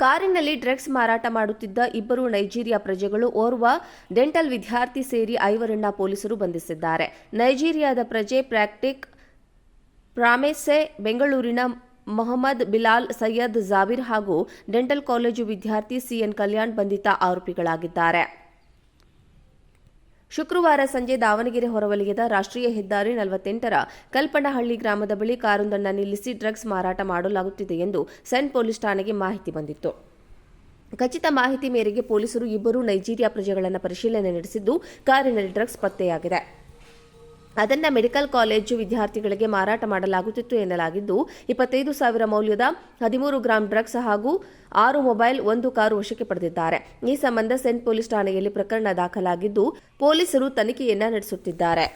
ಕಾರಿನಲ್ಲಿ ಡ್ರಗ್ಸ್ ಮಾರಾಟ ಮಾಡುತ್ತಿದ್ದ ಇಬ್ಬರು ನೈಜೀರಿಯಾ ಪ್ರಜೆಗಳು ಓರ್ವ ಡೆಂಟಲ್ ವಿದ್ಯಾರ್ಥಿ ಸೇರಿ ಐವರನ್ನ ಪೊಲೀಸರು ಬಂಧಿಸಿದ್ದಾರೆ. ನೈಜೀರಿಯಾದ ಪ್ರಜೆ ಪ್ರಾಕ್ಟಿಕ್ ಪ್ರಾಮೆಸೆ, ಬೆಂಗಳೂರಿನ ಮೊಹಮ್ಮದ್ ಬಿಲಾಲ್ ಸೈಯದ್ ಜಾಬೀರ್ ಹಾಗೂ ಡೆಂಟಲ್ ಕಾಲೇಜು ವಿದ್ಯಾರ್ಥಿ ಸಿಎನ್ ಕಲ್ಯಾಣ್ ಬಂಧಿತ ಆರೋಪಿಗಳಾಗಿದ್ದಾರೆ. ಶುಕ್ರವಾರ ಸಂಜೆ ದಾವಣಗೆರೆ ಹೊರವಲಯದ ರಾಷ್ಟ್ರೀಯ ಹೆದ್ದಾರಿ ನಲವತ್ತೆಂಟರ ಕಲ್ಪನಹಳ್ಳಿ ಗ್ರಾಮದ ಬಳಿ ಕಾರೊಂದನ್ನು ನಿಲ್ಲಿಸಿ ಡ್ರಗ್ಸ್ ಮಾರಾಟ ಮಾಡಲಾಗುತ್ತಿದೆ ಎಂದು ಸೆಂಟ್ ಪೊಲೀಸ್ ಠಾಣೆಗೆ ಮಾಹಿತಿ ಬಂದಿತ್ತು. ಖಚಿತ ಮಾಹಿತಿ ಮೇರೆಗೆ ಪೊಲೀಸರು ಇಬ್ಬರು ನೈಜೀರಿಯಾ ಪ್ರಜೆಗಳನ್ನು ಪರಿಶೀಲನೆ ನಡೆಸಿದ್ದು, ಕಾರಿನಲ್ಲಿ ಡ್ರಗ್ಸ್ ಪತ್ತೆಯಾಗಿದೆ. ಅದನ್ನ ಮೆಡಿಕಲ್ ಕಾಲೇಜು ವಿದ್ಯಾರ್ಥಿಗಳಿಗೆ ಮಾರಾಟ ಮಾಡಲಾಗುತ್ತಿತ್ತು ಎನ್ನಲಾಗಿದ್ದು, ಇಪ್ಪತ್ತೈದು ಸಾವಿರ ಮೌಲ್ಯದ ಹದಿಮೂರು ಗ್ರಾಂ ಡ್ರಗ್ಸ್ ಹಾಗೂ ಆರು ಮೊಬೈಲ್, ಒಂದು ಕಾರು ವಶಕ್ಕೆ ಪಡೆದಿದ್ದಾರೆ. ಈ ಸಂಬಂಧ ಸೆಂಟ್ ಪೊಲೀಸ್ ಠಾಣೆಯಲ್ಲಿ ಪ್ರಕರಣ ದಾಖಲಾಗಿದ್ದು, ಪೊಲೀಸರು ತನಿಖೆಯನ್ನ ನಡೆಸುತ್ತಿದ್ದಾರೆ.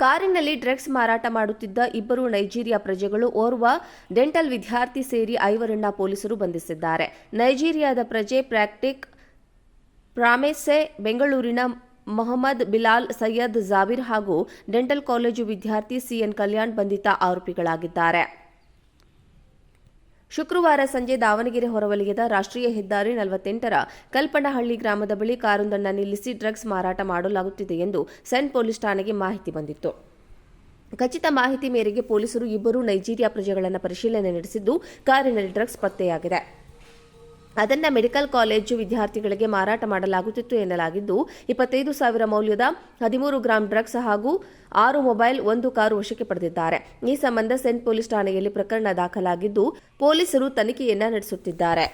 ಕಾರಿನಲ್ಲಿ ಡ್ರಗ್ಸ್ ಮಾರಾಟ ಮಾಡುತ್ತಿದ್ದ ಇಬ್ಬರು ನೈಜೀರಿಯಾ ಪ್ರಜೆಗಳು ಓರ್ವ ಡೆಂಟಲ್ ವಿದ್ಯಾರ್ಥಿ ಸೇರಿ ಐವರನ್ನ ಪೊಲೀಸರು ಬಂಧಿಸಿದ್ದಾರೆ. ನೈಜೀರಿಯಾದ ಪ್ರಜೆ ಪ್ರಾಕ್ಟಿಕ್ ಪ್ರಾಮೆಸೆ, ಬೆಂಗಳೂರಿನ ಮೊಹಮ್ಮದ್ ಬಿಲಾಲ್ ಸೈಯದ್ ಜಾಬೀರ್ ಹಾಗೂ ಡೆಂಟಲ್ ಕಾಲೇಜು ವಿದ್ಯಾರ್ಥಿ ಸಿಎನ್ ಕಲ್ಯಾಣ್ ಬಂಧಿತ ಆರೋಪಿಗಳಾಗಿದ್ದಾರೆ. ಶುಕ್ರವಾರ ಸಂಜೆ ದಾವಣಗೆರೆ ಹೊರವಲಯದ ರಾಷ್ಟ್ರೀಯ ಹೆದ್ದಾರಿ ನಲವತ್ತೆಂಟರ ಕಲ್ಪನಹಳ್ಳಿ ಗ್ರಾಮದ ಬಳಿ ಕಾರೊಂದನ್ನು ನಿಲ್ಲಿಸಿ ಡ್ರಗ್ಸ್ ಮಾರಾಟ ಮಾಡಲಾಗುತ್ತಿದೆ ಎಂದು ಸೆಂಟ್ ಪೊಲೀಸ್ ಠಾಣೆಗೆ ಮಾಹಿತಿ ಬಂದಿತ್ತು. ಖಚಿತ ಮಾಹಿತಿ ಮೇರೆಗೆ ಪೊಲೀಸರು ಇಬ್ಬರು ನೈಜೀರಿಯಾ ಪ್ರಜೆಗಳನ್ನು ಪರಿಶೀಲನೆ ನಡೆಸಿದ್ದು, ಕಾರಿನಲ್ಲಿ ಡ್ರಗ್ಸ್ ಪತ್ತೆಯಾಗಿದೆ. ಅದನ್ನ ಮೆಡಿಕಲ್ ಕಾಲೇಜು ವಿದ್ಯಾರ್ಥಿಗಳಿಗೆ ಮಾರಾಟ ಮಾಡಲಾಗುತ್ತಿತ್ತು ಎನ್ನಲಾಗಿದ್ದು, ಇಪ್ಪತ್ತೈದು ಸಾವಿರ ಮೌಲ್ಯದ ಹದಿಮೂರು ಗ್ರಾಂ ಡ್ರಗ್ಸ್ ಹಾಗೂ ಆರು ಮೊಬೈಲ್, ಒಂದು ಕಾರು ವಶಕ್ಕೆ ಪಡೆದಿದ್ದಾರೆ. ಈ ಸಂಬಂಧ ಸೆಂಟ್ ಪೊಲೀಸ್ ಠಾಣೆಯಲ್ಲಿ ಪ್ರಕರಣ ದಾಖಲಾಗಿದ್ದು, ಪೊಲೀಸರು ತನಿಖೆಯನ್ನ ನಡೆಸುತ್ತಿದ್ದಾರೆ.